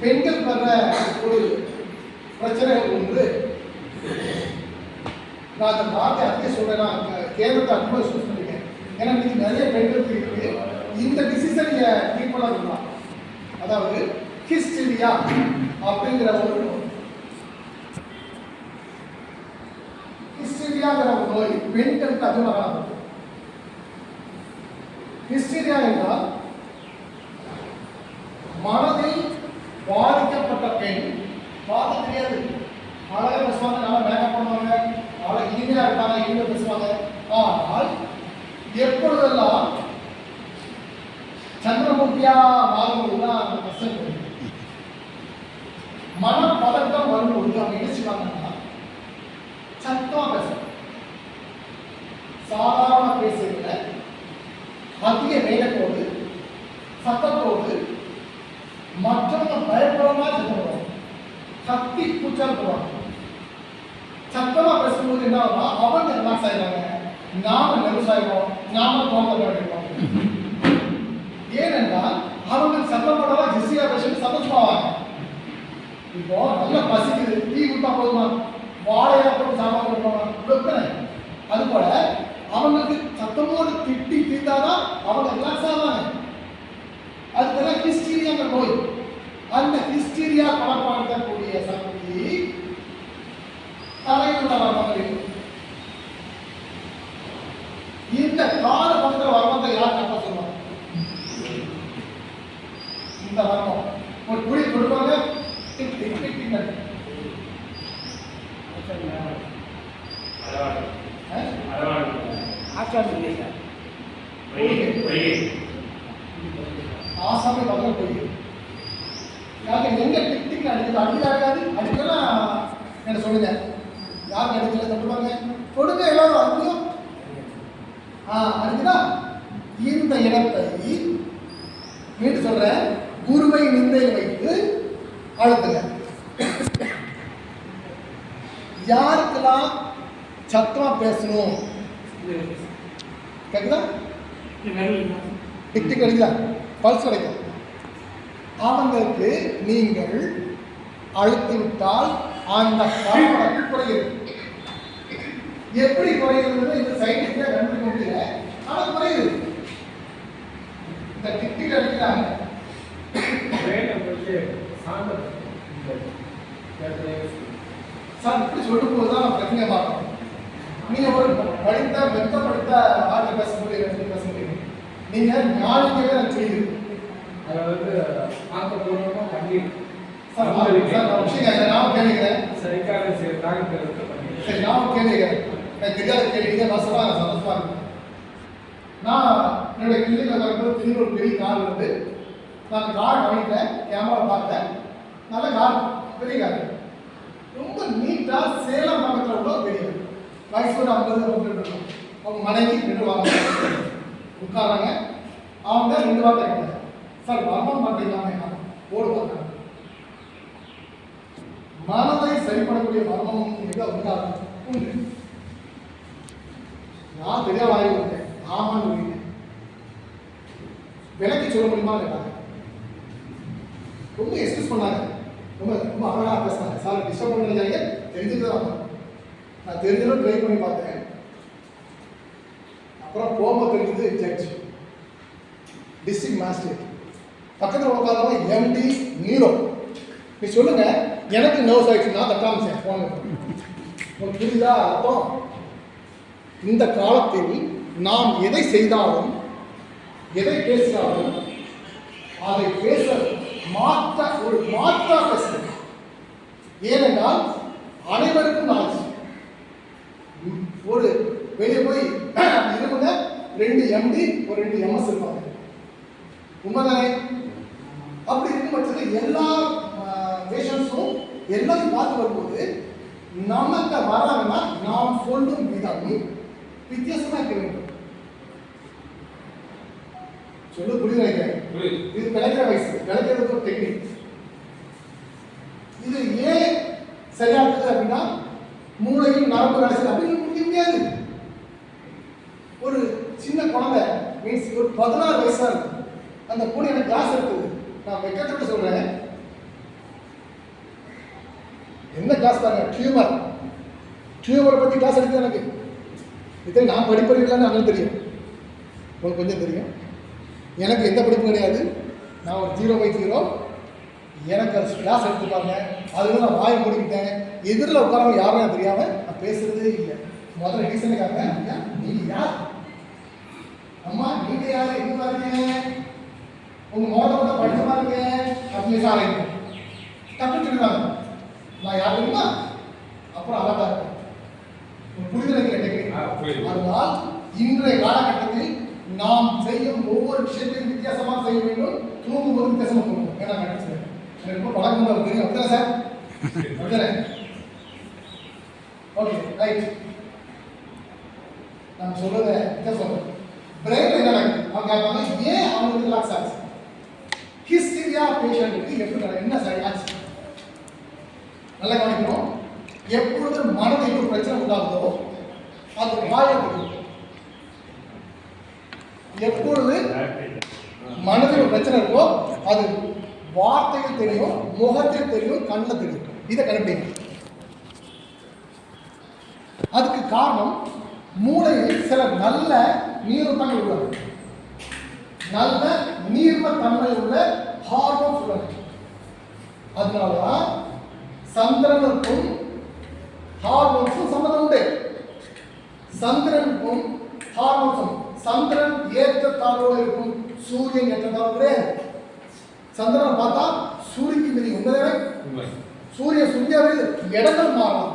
பெண்கள் வர்ற ஒரு பிரச்சனைகள் ஒன்று. நான் அந்த பார்த்து அப்படியே சொல்றேன் நான் கேரளத்தை அதிகமாக சொல்லியிருக்கேன் ஏன்னா இன்னைக்கு நிறைய பெண்களுக்கு இருக்கு இந்த டிசிஷன் நீங்க ட்ரீட் பண்ணலாம் அதாவது ஹிஸ்டரியா அப்படிங்கிற ஒரு ஹிஸ்டீரியாங்கிற ஒரு நோய் பெண்களுக்கு அதிகமாக காணப்படும் ஹிஸ்டீரியா என்றால் மனது பெண் பார்த்து தெரியாது. அழகாக பேசுவாங்க நல்லா மேக்கப் பண்ணுவாங்க அழகாக இனிமையாக இருப்பாங்க இனிமையா பேசுவாங்க. ஆனால் எப்பொழுதெல்லாம் சந்திரமுகியா மாறும்போதுதான் அந்த கஷ்டம் மனப்பதட்டம் வரும்பொழுது அவங்க என்ன செய்வாங்கன்னா சத்தமாக பேசுவாங்க. சாதாரண பேசுறதுல அதிக வேகத்தோடு சத்தத்தோடு சத்தம் கூச்சல் போவாங்க சத்தமா பேசும்போது என்ன ஆகும்னா அவங்க ரிலாக்ஸ் ஆயிடுவாங்க. நாம நர்வஸ் ஆயிடுவோம்? நாம கோபம் ஏனென்றால் அவங்க சத்தம் போடலாம் ஜெசியா பேசுறது சந்தோஷமாவாங்க இப்போ நல்லா பசிக்குது. டீ கொடுத்தா போதுமா? வாழையா போட்டு சாப்பாடு கொடுப்பாங்க பிரச்சனை அது போல அவங்களுக்கு சத்தமோடு திட்டி தீர்த்தாதான் அவங்க ரிலாக்ஸ் ஆவாங்க. அதுக்கெல்லாம் ஹிஸ்டீரியாங்கிற நோய். அந்த ஹிஸ்டீரியா குணப்படுத்தக்கூடிய சக்தி தலையில் வரவங்க இந்த கால பக்கத்தில் வரவங்க யார் கரெக்டாக சொல்லுவாங்க. இந்த வரணும் ஒரு குழி கொடுப்பாங்க டிக் டிக் டிக் டிக் ஆசாமி பக்கம் போய் யாருக்கு எங்க டிக் டிக் அடிக்குது அடிக்கல அடிக்காது? அடிக்கலாம் என்ன சொல்லுங்க? யாருக்கு அடிக்கல? தொட்டுப்பாங்க கொடுங்க எல்லாரும் அடிக்கும் ஆ அடிக்குதா? இந்த இடத்தை மீண்டும் சொல்றேன். குருவை நிந்தை வைத்து அழுத்துங்க. யாருக்கெல்லாம் சத்தமா பேசணும்? கேக்குதா? டிக் டிக் அடிக்குதா? பல்ஸ் கிடைக்கும் அவங்களுக்கு நீங்கள் அழுத்தி விட்டால் அந்த பரபரப்பு குறைகிறது எப்படி குறைகிறது இந்த சயின்டிஸ்டே கண்டுபிடிக்க முடியல. ஆனா குறையுது இந்த டிக் டிக் அடிக்கிறாங்க சார் இப்படி சொல்லும் போது தான் பிரச்சனை பார்க்கணும். நீங்க ஒரு படித்த மெத்த படித்த ஆர்டர் பேச முடியும் ரெண்டு பேச முடியும். நீங்க ஞானிக்கவே எனக்கு தெரியுது சார் சார் நான் விஷயம் கேட்கிறேன். நான் கேட்கிறேன். சரி நான் கேட்கிறேன். எனக்கு தெரியாத கேள்விங்க வசமா நான் சந்தோஷமா இருக்கேன் நான் என்னுடைய கிளினிக்கில் வரும்போது ஒரு பெரிய கார் வந்து நான் கார் கவனித்தேன் கேமரா பார்த்தேன். நல்ல கார் பெரிய கார். ரொம்ப நீட்டா சேலம் பக்கத்தில் உள்ள பெரிய வயசு ஒரு ஐம்பது ஐம்பது இருக்கும். அவங்க மனைவி ரெண்டு வாங்க உட்காராங்க அவங்க ரெண்டு வார்த்தை கேட்டாங்க சார் வரணும் பண்ணுறீங்களாமே என்ன பார்த்தாங்க மனதை சரிப்படக்கூடிய மர்மம் மிக உண்டாகும் உண்டு. நான் தெரியாம வாங்கி கொடுத்தேன் ஆமான்னு சொல்லிட்டேன் விலைக்கு சொல்ல முடியுமா கேட்டாங்க ரொம்ப எக்ஸ்பிரஸ் பண்ணாங்க ரொம்ப ரொம்ப அழகாக பேசினாங்க. சார் டிஸ்டர்ப் பண்ண நினைக்காங்க தெரிஞ்சது தான் நான் தெரிஞ்சதும் ட்ரை பண்ணி பார்த்தேன். அப்புறம் போக தெரிஞ்சது ஜட்ஜ் டிஸ்ட்ரிக்ட் மாஸ்டர் பக்கத்தில் உட்காந்தவங்க எம்டி நீரோ நீ சொல்லுங்க எனக்கு நர்வஸ் ஆயிடுச்சுன்னா நான் சார் போன உங்களுக்கு புரியுதா அர்த்தம்? இந்த காலத்தில் நாம் எதை செய்தாலும் எதை பேசினாலும் அதை பேச மாற்ற ஒரு மாற்றா பேசுகிறேன் ஏனென்றால் அனைவருக்கும் நாலேஜ் ஒரு வெளியே போய் இருமுங்க ரெண்டு எம்டி ஒரு ரெண்டு எம்எஸ் இருப்பாங்க உண்மைதானே அப்படி இருக்கும் பட்சத்தில் எல்லா பேஷண்ட்ஸும் எல்லாத்தையும் பார்த்து வரும்போது நமக்கு வராங்கன்னா நாம் சொல்லும் விதம் வித்தியாசமா இருக்க வேண்டும். சொல்லு புரியுது இது கிடைக்கிற வயசு கிடைக்கிறது ஒரு டெக்னிக் இது ஏன் சரியா இருக்குது அப்படின்னா மூளையில் நரம்பு செய்யுது அப்படின்னு முடிக்க முடியாது. ஒரு சின்ன குழந்தை மீன்ஸ் ஒரு பதினாறு வயசா இருக்கு அந்த பொண்ணு எனக்கு கிளாஸ் இருக்குது நான் வெக்கத்தோடு சொல்கிறேன் என்ன கிளாஸ் பாருங்க? டியூமர் டியூமரை பற்றி கிளாஸ் எடுத்து எனக்கு. இது நான் படிப்பறிவு இல்லைன்னு அண்ணன் தெரியும். உங்களுக்கு கொஞ்சம் தெரியும். எனக்கு எந்த படிப்பும் கிடையாது. நான் ஒரு ஜீரோ பை ஜீரோ எனக்கு அது கிளாஸ் எடுத்துப்பாங்க அதுக்கு நான் வாய் முடிக்கிட்டேன். எதிரில் உட்காரவங்க யாரும் தெரியாமல் நான் பேசுறதே இல்லை. முதல்ல ரீசனுக்காக நீ யார்? அம்மா நீங்கள் யார்? எங்க பாருங்க. உங்க மோட படிச்ச பாருங்க அப்படின்னு சாரைங்க தப்பு சொல்லுவாங்க நான் யார் தெரியுமா அப்புறம் அழகா இருக்கும். டெக்னிக் புரியுது. அதனால் இன்றைய காலகட்டத்தில் நாம் செய்யும் ஒவ்வொரு விஷயத்தையும் வித்தியாசமாக செய்ய வேண்டும். தூங்கும் போது வித்தியாசமாக தூங்கணும். ஏன்னா கண்டிச்சு எனக்கு ரொம்ப பழக்கம் உங்களுக்கு தெரியும். அப்படிதானே சார்? அப்படிதானே ஓகே ரைட். நான் சொல்றத வித்தியாசம் பிரெயின்ல என்ன நடக்குது? அவங்க கேட்பாங்க ஏன் அவங்களுக்கு ரிலாக்ஸ் ஆச்சு? ஹிஸ்டீரியா பேஷண்ட்டுக்கு எப்படி என்ன சரியாச்சு நல்லா கவனிக்கணும். எப்பொழுது மனதில் ஒரு பிரச்சனை உண்டாகுதோ அது காயம் எப்பொழுது மனதில் ஒரு பிரச்சனை இருக்கோ அது வார்த்தையில் தெரியும் முகத்தில் தெரியும் கண்ணில் தெரியும். இதை கண்டுபிடிங்க. அதுக்கு காரணம் மூளையில் சில நல்ல நீரோட்டங்கள் உள்ளது நல்ல நீர்ம தன்மை உள்ள ஹார்மோன்ஸ் உள்ளன அதனாலதான் சந்திரனுக்கும் ஹார்மோன்ஸும் சம்மந்தம் உண்டு. சந்திரனுக்கும் ஹார்மோன்ஸும் சந்திரன் ஏற்றத்தாழ்வோடு இருக்கும். சூரியன் ஏற்றத்தாழ்வு கிடையாது சந்திரனை பார்த்தா சூரியனுக்கு மீது உண்மையாவே உண்மை. சூரிய சூர்யாவில் இடங்கள் மாறலாம்.